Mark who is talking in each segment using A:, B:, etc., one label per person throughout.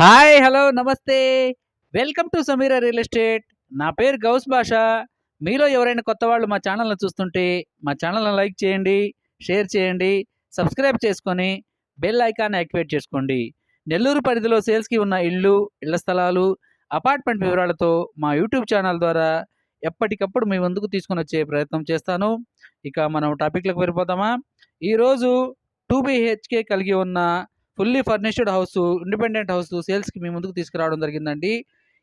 A: Hi hello నమస్తే. Welcome to Sameera real estate. నా పేరు గౌస్ భాష. మీలో ఎవరైనా కొత్త వాళ్ళు మా ఛానల్ని చూస్తుంటే మా ఛానల్ని లైక్ చేయండి షేర్ చేయండి సబ్స్క్రైబ్ చేసుకొని బెల్ ఐకాన్ యాక్టివేట్ చేసుకోండి. నెల్లూరు పరిధిలో సేల్స్కి ఉన్న ఇళ్ళు ఇళ్ళ స్థలాలు అపార్ట్మెంట్ వివరాలతో మా యూట్యూబ్ ఛానల్ ద్వారా ఎప్పటికప్పుడు మీ ముందుకు తీసుకొని వచ్చే ప్రయత్నం చేస్తాను. ఇక మనం టాపిక్లకు వెళ్ళిపోతామా ఈరోజు టూ బిహెచ్కే కలిగి ఉన్న fully furnished house independent house సేల్స్కి మీ ముందుకు తీసుకురావడం జరిగిందండి.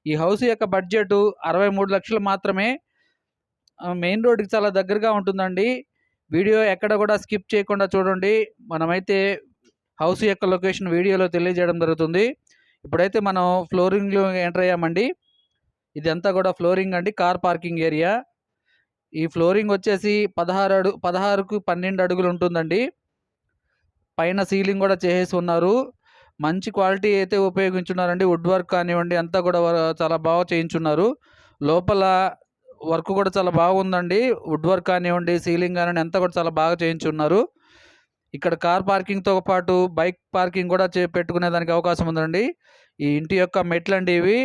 A: ఈ హౌస్ యొక్క బడ్జెట్ అరవై మూడు లక్షలు మాత్రమే. మెయిన్ రోడ్కి చాలా దగ్గరగా ఉంటుందండి. వీడియో ఎక్కడ కూడా స్కిప్ చేయకుండా చూడండి. మనమైతే హౌస్ యొక్క లొకేషన్ వీడియోలో తెలియజేయడం జరుగుతుంది. ఇప్పుడైతే మనం ఫ్లోరింగ్లో ఎంటర్ అయ్యామండి. ఇదంతా కూడా ఫ్లోరింగ్ అండి కార్ పార్కింగ్ ఏరియా. ఈ ఫ్లోరింగ్ వచ్చేసి పదహారు అడుగు పదహారుకు పన్నెండు అడుగులు ఉంటుందండి. పైన సీలింగ్ కూడా చేసేసి ఉన్నారు. మంచి క్వాలిటీ అయితే ఉపయోగించున్నారండి. వుడ్ వర్క్ కానివ్వండి అంతా కూడా చాలా బాగా చేయించున్నారు. లోపల వర్క్ కూడా చాలా బాగుందండి. వుడ్ వర్క్ కానివ్వండి సీలింగ్ కానివ్వండి అంతా కూడా చాలా బాగా చేయించున్నారు. ఇక్కడ కార్ పార్కింగ్తో పాటు బైక్ పార్కింగ్ కూడా చే పెట్టుకునే దానికి అవకాశం ఉందండి. ఈ ఇంటి యొక్క మెట్లు అండి ఇవి.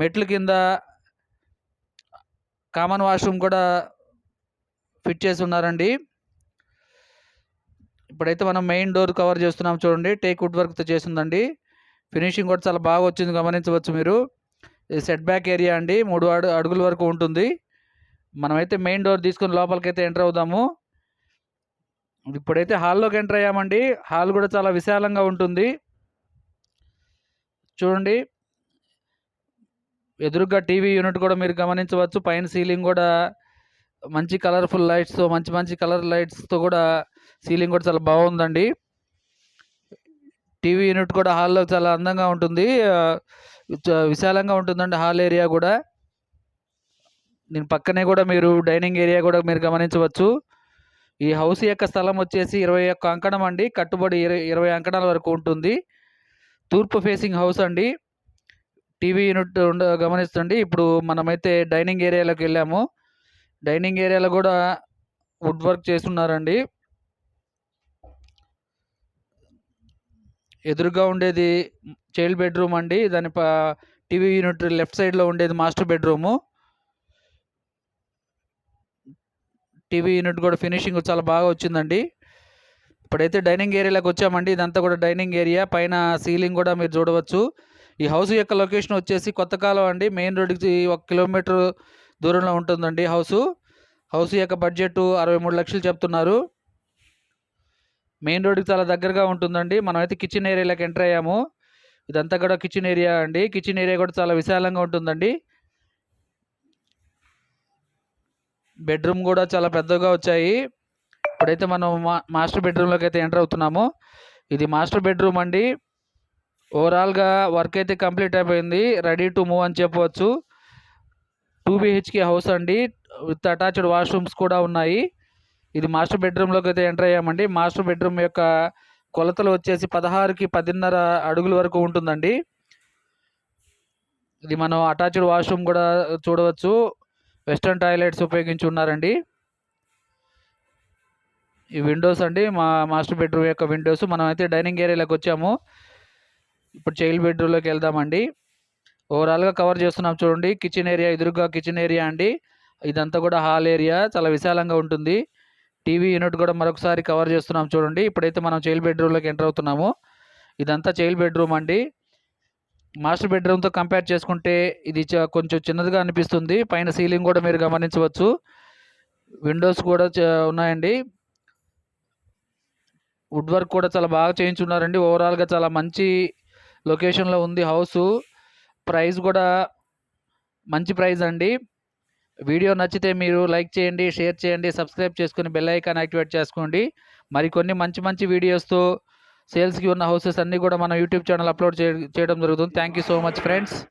A: మెట్ల కింద కామన్ వాష్రూమ్ కూడా ఫిట్ చేసి ఉన్నారండి. ఇప్పుడైతే మనం మెయిన్ డోర్ కవర్ చేస్తున్నాం చూడండి. టేక్ వుడ్ వర్క్తో చేసిందండి ఫినిషింగ్ కూడా చాలా బాగా వచ్చింది. గమనించవచ్చు మీరు. సెట్ బ్యాక్ ఏరియా అండి. మూడు అడు అడుగుల వరకు ఉంటుంది. మనమైతే మెయిన్ డోర్ తీసుకొని లోపలికైతే ఎంటర్ అవుదాము. ఇప్పుడైతే హాల్లోకి ఎంటర్ అయ్యామండి. హాల్ కూడా చాలా విశాలంగా ఉంటుంది. చూడండి. ఎదురుగా టీవీ యూనిట్ కూడా మీరు గమనించవచ్చు. పైన సీలింగ్ కూడా మంచి కలర్ఫుల్ లైట్స్తో మంచి మంచి కలర్ లైట్స్తో కూడా సీలింగ్ కూడా చాలా బాగుందండి. టీవీ యూనిట్ కూడా హాల్లో చాలా అందంగా ఉంటుంది. విశాలంగా ఉంటుందండి హాల్ ఏరియా కూడా. దీని పక్కనే కూడా మీరు డైనింగ్ ఏరియా కూడా మీరు గమనించవచ్చు. ఈ హౌస్ యొక్క స్థలం వచ్చేసి ఇరవై ఒక్క అంకణం అండి. కట్టుబడి ఇరవై ఇరవై అంకణాల వరకు ఉంటుంది. తూర్పు ఫేసింగ్ హౌస్ అండి. టీవీ యూనిట్ గమనిస్తుంది ఇప్పుడు మనమైతే డైనింగ్ ఏరియాలోకి వెళ్ళాము. డైనింగ్ ఏరియాలో కూడా వుడ్ వర్క్ చేస్తున్నారండి. ఎదురుగా ఉండేది చైల్డ్ బెడ్రూమ్ అండి. దాని ప టీవీ యూనిట్ లెఫ్ట్ సైడ్లో ఉండేది మాస్టర్ బెడ్రూము. టీవీ యూనిట్ కూడా ఫినిషింగ్ చాలా బాగా వచ్చిందండి. ఇప్పుడైతే డైనింగ్ ఏరియాలోకి వచ్చామండి. ఇదంతా కూడా డైనింగ్ ఏరియా. పైన సీలింగ్ కూడా మీరు చూడవచ్చు. ఈ హౌస్ యొక్క లొకేషన్ వచ్చేసి కొత్తకాలం అండి. మెయిన్ రోడ్కి ఒక కిలోమీటర్ దూరంలో ఉంటుందండి హౌస్. హౌస్ యొక్క బడ్జెట్ అరవై మూడు లక్షలు చెప్తున్నారు. మెయిన్ రోడ్కి చాలా దగ్గరగా ఉంటుందండి. మనమైతే కిచెన్ ఏరియాలోకి ఎంటర్ అయ్యాము. ఇదంతా కూడా కిచెన్ ఏరియా అండి. కిచెన్ ఏరియా కూడా చాలా విశాలంగా ఉంటుందండి. బెడ్రూమ్ కూడా చాలా పెద్దగా వచ్చాయి. ఇప్పుడైతే మనం మా మాస్టర్ బెడ్రూమ్లోకి అయితే ఎంటర్ అవుతున్నాము. ఇది మాస్టర్ బెడ్రూమ్ అండి. ఓవరాల్గా వర్క్ అయితే కంప్లీట్ అయిపోయింది. రెడీ టు మూవ్ అని చెప్పవచ్చు. టూ బిహెచ్కే హౌస్ అండి. విత్ అటాచ్డ్ వాష్రూమ్స్ కూడా ఉన్నాయి. ఇది మాస్టర్ బెడ్రూమ్లోకి అయితే ఎంటర్ అయ్యామండి. మాస్టర్ బెడ్రూమ్ యొక్క కొలతలు వచ్చేసి పదహారుకి పదిన్నర అడుగుల వరకు ఉంటుందండి. ఇది మనం అటాచ్డ్ వాష్రూమ్ కూడా చూడవచ్చు. వెస్ట్రన్ టాయిలెట్స్ ఉపయోగించి ఉన్నారండి. ఈ విండోస్ అండి మా మాస్టర్ బెడ్రూమ్ యొక్క విండోస్. మనం అయితే డైనింగ్ ఏరియాలోకి వచ్చాము. ఇప్పుడు చైల్డ్ బెడ్రూమ్లోకి వెళ్దామండి. ఓవరాల్గా కవర్ చేస్తున్నాం చూడండి. కిచెన్ ఏరియా ఎదురుగా కిచెన్ ఏరియా అండి. ఇదంతా కూడా హాల్ ఏరియా. చాలా విశాలంగా ఉంటుంది. టీవీ యూనిట్ కూడా మరొకసారి కవర్ చేస్తున్నాం చూడండి. ఇప్పుడైతే మనం చైల్డ్ బెడ్రూమ్లోకి ఎంటర్ అవుతున్నాము. ఇదంతా చైల్డ్ బెడ్రూమ్ అండి. మాస్టర్ బెడ్రూమ్తో కంపేర్ చేసుకుంటే ఇది కొంచెం చిన్నదిగా అనిపిస్తుంది. పైన సీలింగ్ కూడా మీరు గమనించవచ్చు. విండోస్ కూడా ఉన్నాయండి. వుడ్ వర్క్ కూడా చాలా బాగా చేయించున్నారండి. ఓవరాల్గా చాలా మంచి లొకేషన్లో ఉంది హౌస్ ప్రైస్ కూడా మంచి ప్రైస్ అండి. వీడియో నచ్చితే మీరు లైక్ చేయండి షేర్ చేయండి సబ్స్క్రైబ్ చేసుకుని బెల్ ఐకాన్ యాక్టివేట్ చేసుకోండి. మరికొన్ని మంచి మంచి వీడియోస్తో సేల్స్కి ఉన్న హౌసెస్ అన్నీ కూడా మన యూట్యూబ్ ఛానల్ అప్లోడ్ చేయడం జరుగుతుంది. Thank you so much friends.